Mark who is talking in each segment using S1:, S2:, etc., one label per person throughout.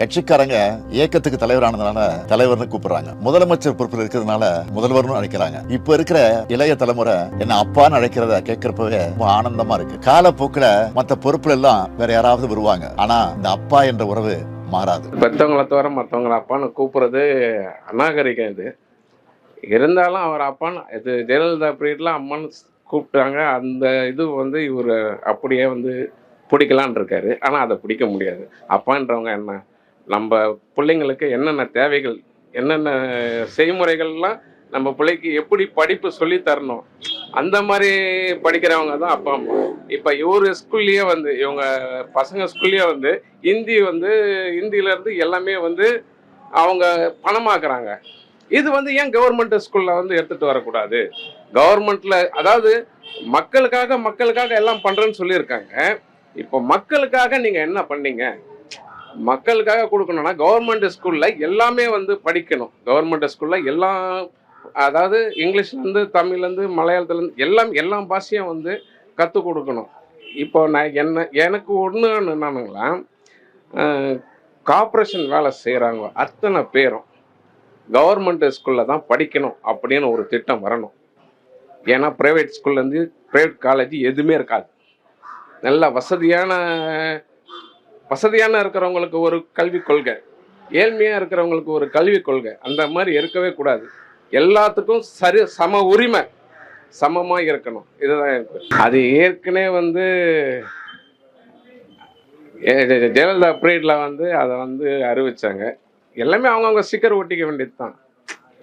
S1: கட்சிக்காரங்க இயக்கத்துக்கு தலைவரானதுனால தலைவர்னு கூப்பிடுறாங்க. முதலமைச்சர் பொறுப்பில் இருக்கிறதுனால முதல்வர்னு அழைக்கிறாங்க இப்ப இருக்கிற இளைய தலைமுறை என்ன அப்பான்னு அழைக்கிறத கேட்கறப்பவே ரொம்ப ஆனந்தமா இருக்கு. காலப்போக்கில் மத்த பொறுப்புல எல்லாம் வேற யாராவது வருவாங்க. ஆனா இந்த அப்பா என்ற உறவு மாறாது.
S2: பெற்றவங்கள தவிர மற்றவங்களை அப்பான்னு கூப்பிடுறது அநாகரிகம் இது. இருந்தாலும் அவர் அப்பான்னு இது ஜெயலலிதா பீரியட்லாம் அம்மான்னு கூப்பிட்டாங்க. அந்த இது வந்து இவர் அப்படியே வந்து பிடிக்கலான் இருக்காரு. ஆனால் அதை பிடிக்க முடியாது. அப்பான்றவங்க என்ன? நம்ம பிள்ளைங்களுக்கு என்னென்ன தேவைகள் என்னென்ன செய்முறைகள்லாம் நம்ம பிள்ளைக்கு எப்படி படிப்பு சொல்லி தரணும் அந்த மாதிரி படிக்கிறவங்க தான் அப்பா அம்மா. இப்போ இவர் ஸ்கூல்லையே வந்து இவங்க பசங்க ஸ்கூல்லையே வந்து ஹிந்தி வந்து ஹிந்தியிலேருந்து எல்லாமே வந்து அவங்க பணமாக்குறாங்க. இது வந்து ஏன் கவர்மெண்ட் ஸ்கூலில் வந்து எடுத்துகிட்டு வரக்கூடாது? கவர்மெண்ட்டில் அதாவது மக்களுக்காக மக்களுக்காக எல்லாம் பண்ணுறேன்னு சொல்லியிருக்காங்க. இப்போ மக்களுக்காக நீங்கள் என்ன பண்ணீங்க? மக்களுக்காக கொடுக்கணும்னா கவர்மெண்ட் ஸ்கூலில் எல்லாமே வந்து படிக்கணும். கவர்மெண்ட் ஸ்கூலில் எல்லாம் அதாவது இங்கிலீஷ்லேருந்து தமிழ்லேருந்து மலையாளத்துலேருந்து எல்லாம் எல்லா பாஷையும் வந்து கற்றுக் கொடுக்கணும். இப்போ நான் என்ன எனக்கு ஒன்று என்னன்னுங்களா கார்பரேஷன் வேலை செய்கிறாங்க அத்தனை பேரும் கவர்மெண்ட் ஸ்கூலில் தான் படிக்கணும் அப்படின்னு ஒரு திட்டம் வரணும். ஏன்னா ப்ரைவேட் ஸ்கூல்லேருந்து ப்ரைவேட் காலேஜ் எதுவுமே இருக்காது. நல்ல வசதியான வசதியான இருக்கிறவங்களுக்கு ஒரு கல்விக் கொள்கை ஏழ்மையாக இருக்கிறவங்களுக்கு ஒரு கல்விக் கொள்கை அந்த மாதிரி இருக்கவே கூடாது. எல்லாத்துக்கும் சரி சம உரிமை சமமாக இருக்கணும். இதுதான் எனக்கு அது ஏற்கனவே வந்து ஜெயலலிதா பீரியடில் வந்து அதை வந்து அறிவிச்சாங்க. எல்லாமே அவங்கவுங்க ஸ்டிக்கர் ஒட்டிக்க வேண்டியது தான்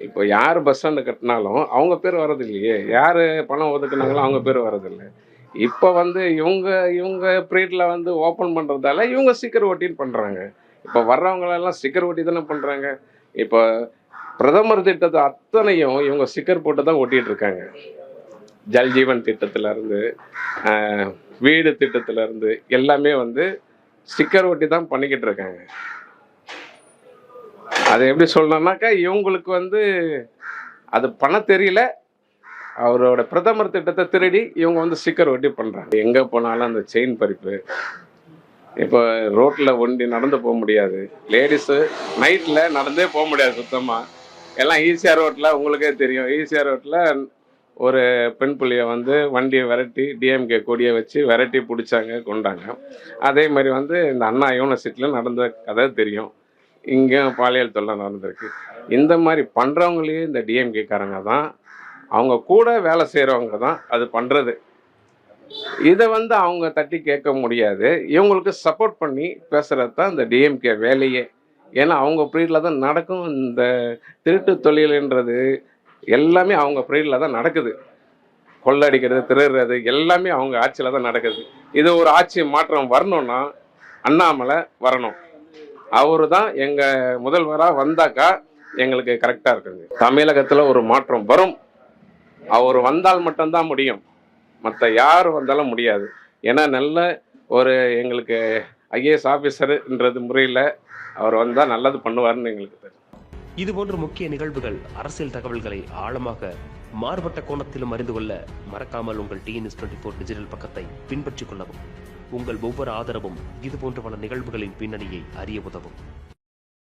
S2: இப்போ யார் பஸ் ஸ்டாண்டு கட்டினாலும் அவங்க பேர் வர்றது இல்லையே. யார் பணம் ஒதுக்குனாங்களோ அவங்க பேர் வர்றதில்லை இப்போ வந்து இவங்க இவங்க பீரியடில் வந்து ஓப்பன் பண்ணுறதால இவங்க ஸ்டிக்கர் ஒட்டின்னு பண்ணுறாங்க இப்போ வர்றவங்களெல்லாம் ஸ்டிக்கர் ஒட்டி தானே பண்ணுறாங்க இப்போ பிரதமர் திட்டத்தை அத்தனையும் இவங்க ஸ்டிக்கர் போட்டு தான் ஒட்டிட்டு இருக்காங்க. ஜல் ஜீவன் இருந்து வீடு திட்டத்திலேருந்து எல்லாமே வந்து ஸ்டிக்கர் ஒட்டி தான் பண்ணிக்கிட்டு இருக்காங்க. அதை எப்படி சொல்லணும்னாக்கா இவங்களுக்கு வந்து அது பண்ண தெரியல அவரோட பிரதமர் திட்டத்தை திருடி இவங்க வந்து ஸ்டிக்கர் ஒட்டி பண்ணுறாங்க எங்கே போனாலும் அந்த செயின் பறிப்பு. இப்போ ரோட்டில் ஒண்டி நடந்து போக முடியாது. லேடிஸு நைட்டில் நடந்தே போக முடியாது சுத்தமாக எல்லாம் ஈஸியாக ரோட்டில் உங்களுக்கே தெரியும். ஈஸியாக ரோட்டில் ஒரு பெண் புள்ளியை வந்து வண்டியை விரட்டி டிஎம்கே கொடியை வச்சு விரட்டி பிடிச்சாங்க கொண்டாங்க அதே மாதிரி வந்து இந்த அண்ணா யூனிவர்சிட்டியில் நடந்த கதை தெரியும். இங்கேயும் பாலியல் தொல்லை நடந்திருக்கு. இந்த மாதிரி பண்ணுறவங்களையும் இந்த டிஎம்கேக்காரங்க தான். அவங்க கூட வேலை செய்கிறவங்க தான் அது பண்ணுறது இதை வந்து அவங்க தட்டி கேட்க முடியாது. இவங்களுக்கு சப்போர்ட் பண்ணி பேசுகிறது தான் இந்த டிஎம்கே வேலையே. ஏன்னா அவங்க பீரியடில் தான் நடக்கும் இந்த திருட்டு தொழிலுன்றது எல்லாமே அவங்க பீரியடில் தான் நடக்குது. கொள்ளடிக்கிறது திருடுறது எல்லாமே அவங்க ஆட்சியில் தான் நடக்குது. இது ஒரு ஆட்சி மாற்றம் வரணும்னா அண்ணாமலை வரணும். அவரு தான் எங்கள் முதல்வராக வந்தாக்கா எங்களுக்கு கரெக்டாக இருக்குங்க. தமிழகத்தில் ஒரு மாற்றம் வரும். அவர் வந்தால் மட்டும்தான் முடியும். மற்ற யார் வந்தாலும் முடியாது. ஏன்னா நல்ல ஒரு எங்களுக்கு ஐஏஎஸ் ஆஃபீஸருன்றது முறையில் அவர் வந்தால் நல்லது பண்ணுவாருன்னு எங்களுக்கு தெரியும்.
S3: இது போன்ற முக்கிய நிகழ்வுகள் அரசியல் தகவல்களை ஆழமாக மாறுபட்ட கோணத்திலும் அறிந்து கொள்ள மறக்காமல் உங்கள் டிஎன்எஸ் டுவெண்ட்டி ஃபோர் டிஜிட்டல் பக்கத்தை பின்பற்றிக் கொள்ளவும் உங்கள் ஒவ்வொரு ஆதரவும் இதுபோன்ற பல நிகழ்வுகளின் பின்னணியை அறிய உதவும்.